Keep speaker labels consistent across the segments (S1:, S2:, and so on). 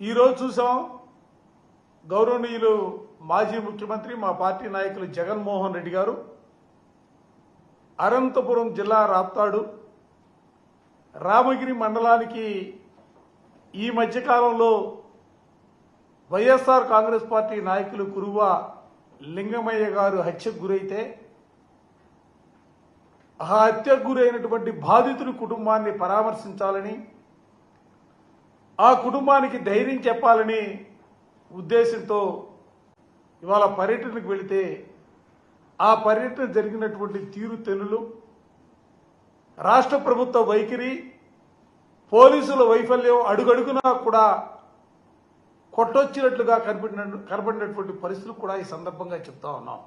S1: ఈరోజు చూసాం గౌరవనీయులు మాజీ ముఖ్యమంత్రి మా పార్టీ నాయకులు జగన్మోహన్ రెడ్డి గారు అనంతపురం జిల్లా రాప్తాడు రామగిరి మండలానికి ఈ మధ్యకాలంలో వైఎస్ఆర్ కాంగ్రెస్ పార్టీ నాయకులు కురువ లింగమయ్య గారు హత్యకు గురైతే ఆ హత్యకు గురైనటువంటి బాధితుడి కుటుంబాన్ని పరామర్శించాలని ఆ కుటుంబానికి ధైర్యం చెప్పాలని ఉద్దేశంతో ఇవాళ పర్యటనకు వెళితే ఆ పర్యటన జరిగినటువంటి తీరు తెన్నులు రాష్ట్ర ప్రభుత్వ వైఖరి పోలీసుల వైఫల్యం అడుగడుగునా కూడా కొట్టొచ్చినట్లుగా కనపడిన కనపడినటువంటి పరిస్థితులు కూడా ఈ సందర్భంగా చెప్తా ఉన్నాం.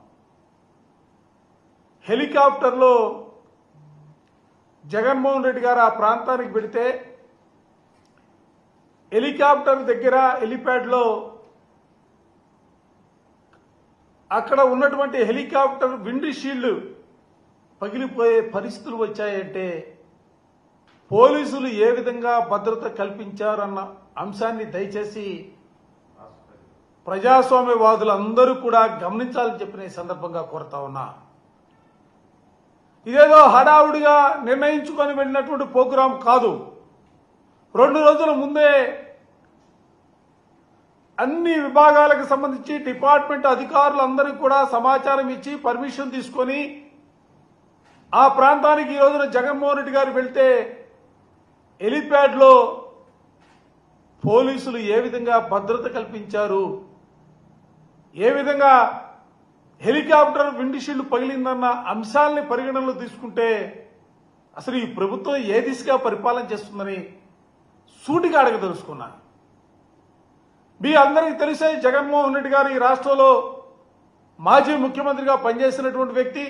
S1: హెలికాప్టర్లో జగన్మోహన్ రెడ్డి గారు ఆ ప్రాంతానికి వెళితే హెలికాప్టర్ దగ్గర హెలిప్యాడ్లో అక్కడ ఉన్నటువంటి హెలికాప్టర్ విండ్ షీల్డ్ పగిలిపోయే పరిస్థితులు వచ్చాయంటే పోలీసులు ఏ విధంగా భద్రత కల్పించారన్న అంశాన్ని దయచేసి ప్రజాస్వామ్యవాదులు అందరూ కూడా గమనించాలని చెప్పిన సందర్భంగా కోరుతా ఉన్నా. ఇదేదో హడావుడిగా నిర్ణయించుకొని వెళ్ళినటువంటి ప్రోగ్రాం కాదు. రెండు రోజుల ముందే అన్ని విభాగాలకు సంబంధించి డిపార్ట్మెంట్ అధికారులందరికీ కూడా సమాచారం ఇచ్చి పర్మిషన్ తీసుకొని ఆ ప్రాంతానికి ఈ రోజున జగన్మోహన్ రెడ్డి గారు వెళ్తే హెలిప్యాడ్లో పోలీసులు ఏ విధంగా భద్రత కల్పించారు? ఏ విధంగా హెలికాప్టర్ విండిషీల్డ్ పగిలిందన్న అంశాలని పరిగణనలో తీసుకుంటే అసలు ఈ ప్రభుత్వం ఏ దిశగా పరిపాలన చేస్తుందని సూటిగా తెలుసుకున్నాను. మీ అందరికీ తెలిసే జగన్మోహన్ రెడ్డి గారు ఈ రాష్ట్రంలో మాజీ ముఖ్యమంత్రిగా పనిచేసినటువంటి వ్యక్తి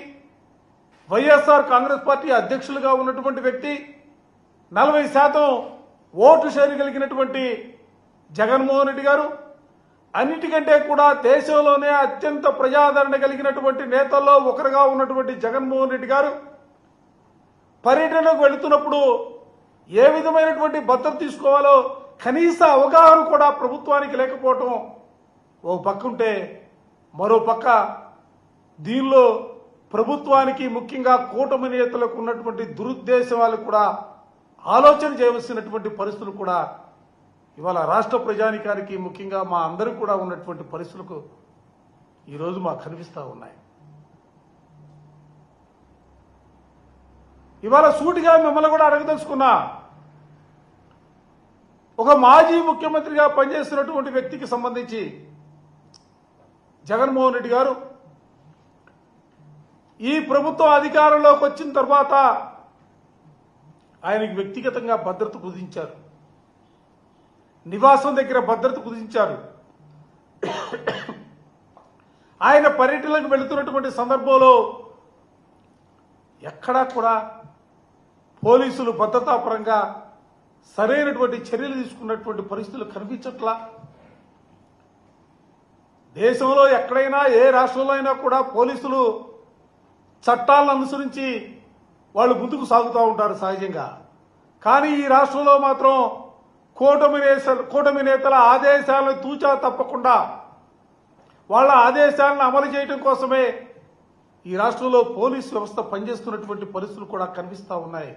S1: వైఎస్ఆర్ కాంగ్రెస్ పార్టీ అధ్యక్షులుగా ఉన్నటువంటి వ్యక్తి నలభై శాతం ఓటు షేర్ కలిగినటువంటి జగన్మోహన్ రెడ్డి గారు అన్నిటికంటే కూడా దేశంలోనే అత్యంత ప్రజాదరణ కలిగినటువంటి నేతల్లో ఒకరుగా ఉన్నటువంటి జగన్మోహన్ రెడ్డి గారు పర్యటనకు వెళుతున్నప్పుడు ఏ విధమైనటువంటి భద్రత తీసుకోవాలో కనీస అవగాహన కూడా ప్రభుత్వానికి లేకపోవటం ఓ పక్క ఉంటే మరో పక్క దీనిలో ప్రభుత్వానికి ముఖ్యంగా కూటమి నేతలకు ఉన్నటువంటి దురుద్దేశాలు కూడా ఆలోచన చేయవలసినటువంటి పరిస్థితులు కూడా ఇవాళ రాష్ట్ర ప్రజానికానికి ముఖ్యంగా మా అందరూ కూడా ఉన్నటువంటి పరిస్థితులకు ఈరోజు మాకు కనిపిస్తూ ఉన్నాయి. ఇవాళ సూటిగా మిమ్మల్ని కూడా అడగదలుచుకున్నా. ఒక మాజీ ముఖ్యమంత్రిగా పనిచేస్తున్నటువంటి వ్యక్తికి సంబంధించి జగన్మోహన్ రెడ్డి గారు ఈ ప్రభుత్వం అధికారంలోకి వచ్చిన తర్వాత ఆయనకి వ్యక్తిగతంగా భద్రత కుదించారు. నివాసం దగ్గర భద్రత కుదించారు. ఆయన పర్యటనకు వెళుతున్నటువంటి సందర్భంలో ఎక్కడా కూడా పోలీసులు భద్రతాపరంగా సరైనటువంటి చర్యలు తీసుకున్నటువంటి పరిస్థితులు కనిపించట్లా? దేశంలో ఎక్కడైనా ఏ రాష్ట్రంలో అయినా కూడా పోలీసులు చట్టాలను అనుసరించి వాళ్ళు ముందుకు సాగుతూ ఉంటారు సహజంగా. కానీ ఈ రాష్ట్రంలో మాత్రం కూటమి కూటమి నేతల ఆదేశాలను తూచా తప్పకుండా వాళ్ళ ఆదేశాలను అమలు చేయడం కోసమే ఈ రాష్ట్రంలో పోలీసు వ్యవస్థ పనిచేస్తున్నటువంటి పరిస్థితులు కూడా కనిపిస్తూ ఉన్నాయి.